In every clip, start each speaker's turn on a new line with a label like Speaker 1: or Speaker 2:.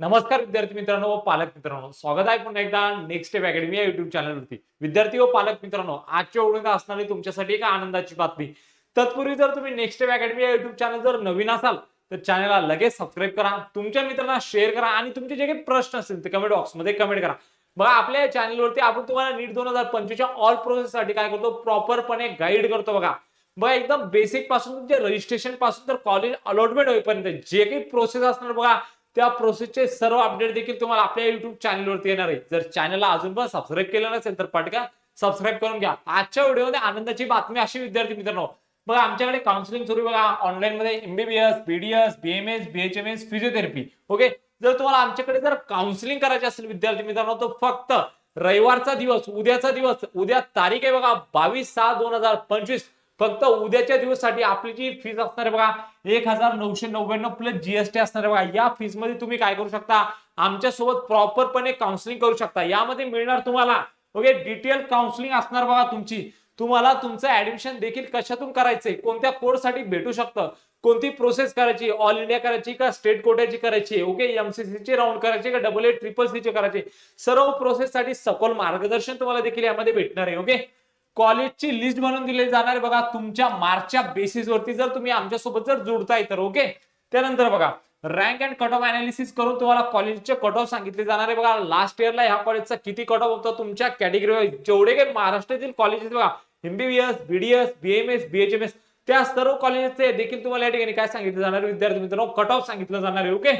Speaker 1: नमस्कार विद्यार्थी मित्रांनो व पालक मित्रांनो. स्वागत आहे पुन्हा एकदा नेक्स्ट स्टेप अकॅडमी या युट्यूब चॅनलवरती विद्यार्थी व पालक मित्रांनो आजच्या ओळख असणारी तुमच्यासाठी एक आनंदाची बातमी. तत्पूर्वी जर तुम्ही नेक्स्ट स्टेप अकॅडमी या युट्यूब चॅनल जर नवीन असाल तर चॅनलला लगेच सबस्क्राईब करा. तुमच्या मित्रांना शेअर करा आणि तुमचे जे काही प्रश्न असतील ते कमेंट बॉक्समध्ये कमेंट करा. बघा आपल्या या चॅनलवरती आपण तुम्हाला नीट दोन हजार पंचवीसच्या ऑल प्रोसेस साठी काय करतो? प्रॉपरपणे गाईड करतो बघा. बघा एकदम बेसिकपासून तुमचे रजिस्ट्रेशनपासून तर कॉलेज अलॉटमेंट होईपर्यंत जे काही प्रोसेस असणार बघा त्या प्रोसेसचे सर्व अपडेट देखील तुम्हाला आपल्या युट्यूब चॅनलवरती येणार आहे. जर चॅनलला अजून पण सबस्क्राईब केलं नसेल तर पटका सबस्क्राईब करून घ्या. आजच्या व्हिडिओमध्ये आनंदाची बातमी अशी विद्यार्थी मित्रांनो. बघा आमच्याकडे काउन्सिलिंग सुरू बघा ऑनलाईन मध्ये MBBS BDS BMS BHMS physiotherapy okay जर तुम्हाला आमच्याकडे जर काउन्सिलिंग करायचे असेल विद्यार्थी मित्रांनो तर फक्त रविवारचा दिवस उद्याचा दिवस उद्या तारीख आहे बघा बावीस सहा दोन हजार पंचवीस. फक्त उद्याच्या दिवससाठी आपली जी फीज असणार आहे बघा एक हजार नऊशे नव्याण्णव प्लस जीएसटी असणार आहे बघा. या फीजमध्ये तुम्ही काय करू शकता? आमच्यासोबत प्रॉपरपणे काउन्सिलिंग करू शकता. यामध्ये मिळणार तुम्हाला ओके डिटेल काउन्सिलिंग असणार बघा तुमची. तुम्हाला तुमचं ऍडमिशन देखील कशातून करायचंय? कोणत्या कोर्ससाठी भेटू शकतं? कोणती प्रोसेस करायची? ऑल इंडिया करायची का स्टेट कोट्याची करायची? ओके एमसीसीचे राऊंड करायचे का डबल ए ट्रिपल सी चे करायचे? सर्व प्रोसेस साठी सखोल मार्गदर्शन तुम्हाला देखील यामध्ये भेटणार आहे ओके कॉलेजची लिस्ट बनवून दिली जाणार आहे बघा. तुमच्या मार्कच्या बेसिसवरती जर तुम्ही आमच्यासोबत जर जोडताय तर ओके? त्यानंतर बघा rank and cut off analysis करून तुम्हाला कॉलेजचे कट ऑफ सांगितले जाणार आहे बघा. लास्ट इयरला ह्या कॉलेजचा किती कट ऑफ होता तुमच्या कॅटेगरी जेवढे काही महाराष्ट्रातील कॉलेजेस बघा एमबीबीएस बीडीएस बीएमएस बीएचएमएस त्या सर्व कॉलेजेसचे देखील तुम्हाला या ठिकाणी काय सांगितलं जाणार विद्यार्थी मित्रांनो कट ऑफ सांगितलं जाणार आहे ओके?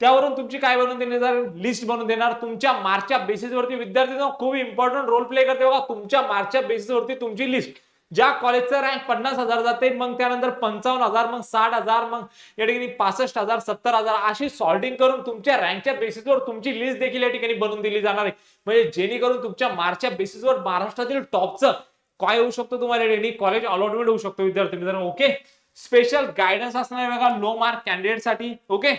Speaker 1: त्यावरून तुमची काय बनवून देणार? लिस्ट बनवून देणार. तुमच्या मार्कच्या बेसिसवरती विद्यार्थी खूप इम्पॉर्टंट रोल प्ले करते बघा. तुमच्या मार्कच्या बेसिसवरती तुमची लिस्ट ज्या कॉलेजचं रँक पन्नास हजार जाते मग त्यानंतर पंचावन्न हजार मग साठ हजार मग या ठिकाणी पासष्ट हजार सत्तर हजार अशी सॉल्टिंग करून तुमच्या रँकच्या बेसिसवर तुमची लिस्ट देखील या ठिकाणी बनवून दिली जाणार आहे. म्हणजे जेणेकरून तुमच्या मार्कच्या बेसिसवर महाराष्ट्रातील टॉपचं काय होऊ शकतो तुम्हाला? या ठिकाणी कॉलेज अलॉटमेंट होऊ शकतो विद्यार्थी मित्रांनो. ओके स्पेशल गायडन्स असणार आहे बघा. लो मार्क कॅन्डिडेटसाठी ओके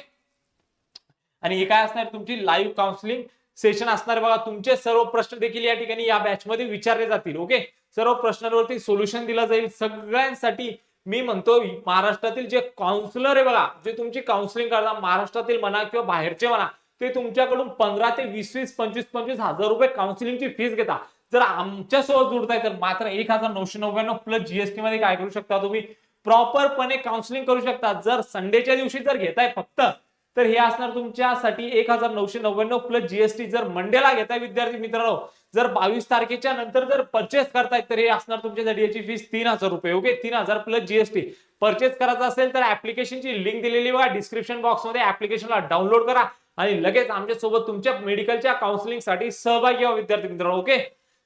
Speaker 1: आणि हे काय असणार? तुमची लाईव्ह काउन्सिलिंग सेशन असणार बघा. तुमचे सर्व प्रश्न देखील या ठिकाणी या बॅच मध्ये विचारले जातील ओके सर्व प्रश्नांवरती सोल्युशन दिलं जाईल. सगळ्यांसाठी मी म्हणतो महाराष्ट्रातील जे काउन्सिलर आहे बघा जे तुमची काउन्सिलिंग करता महाराष्ट्रातील म्हणा किंवा बाहेरचे म्हणा ते तुमच्याकडून पंधरा ते वीस वीस पंचवीस पंचवीस हजार रुपये काउन्सिलिंगची फीस घेता जर आमच्यासोबत जुडताय तर मात्र एक हजार नऊशे नव्याण्णव प्लस जीएसटी मध्ये काय करू शकता तुम्ही? प्रॉपरपणे काउन्सिलिंग करू शकता. जर संडेच्या दिवशी जर घेताय फक्त तर हे असणार तुमच्यासाठी एक हजार नऊशे नव्याण्णव प्लस जीएसटी जर मंडेला घेताय विद्यार्थी मित्रांनो जर बावीस तारखेच्या नंतर जर परचेस करताय तर हे असणार तुमच्यासाठी याची फीस तीन हजार रुपये. ओके तीन हजार प्लस जीएसटी परचेस करायचं असेल तर ऍप्लिकेशनची लिंक दिलेली बघा डिस्क्रिप्शन बॉक्समध्ये ऍप्लिकेशनला डाउनलोड करा आणि लगेच आमच्यासोबत तुमच्या मेडिकलच्या काउन्सिलिंगसाठी सहभागी व्हा विद्यार्थी मित्रांनो. ओके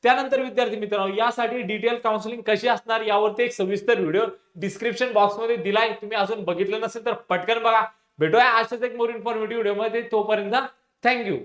Speaker 1: त्यानंतर विद्यार्थी मित्रांनो यासाठी डिटेल काउन्सिलिंग कशी असणार यावरती एक सविस्तर व्हिडिओ डिस्क्रिप्शन बॉक्समध्ये दिलाय. तुम्ही अजून बघितलं नसेल तर पटकन बघा. भेटूया अशाच एक मोर इन्फॉर्मेटिव्ह व्हिडिओमध्ये. तोपर्यंत थँक्यू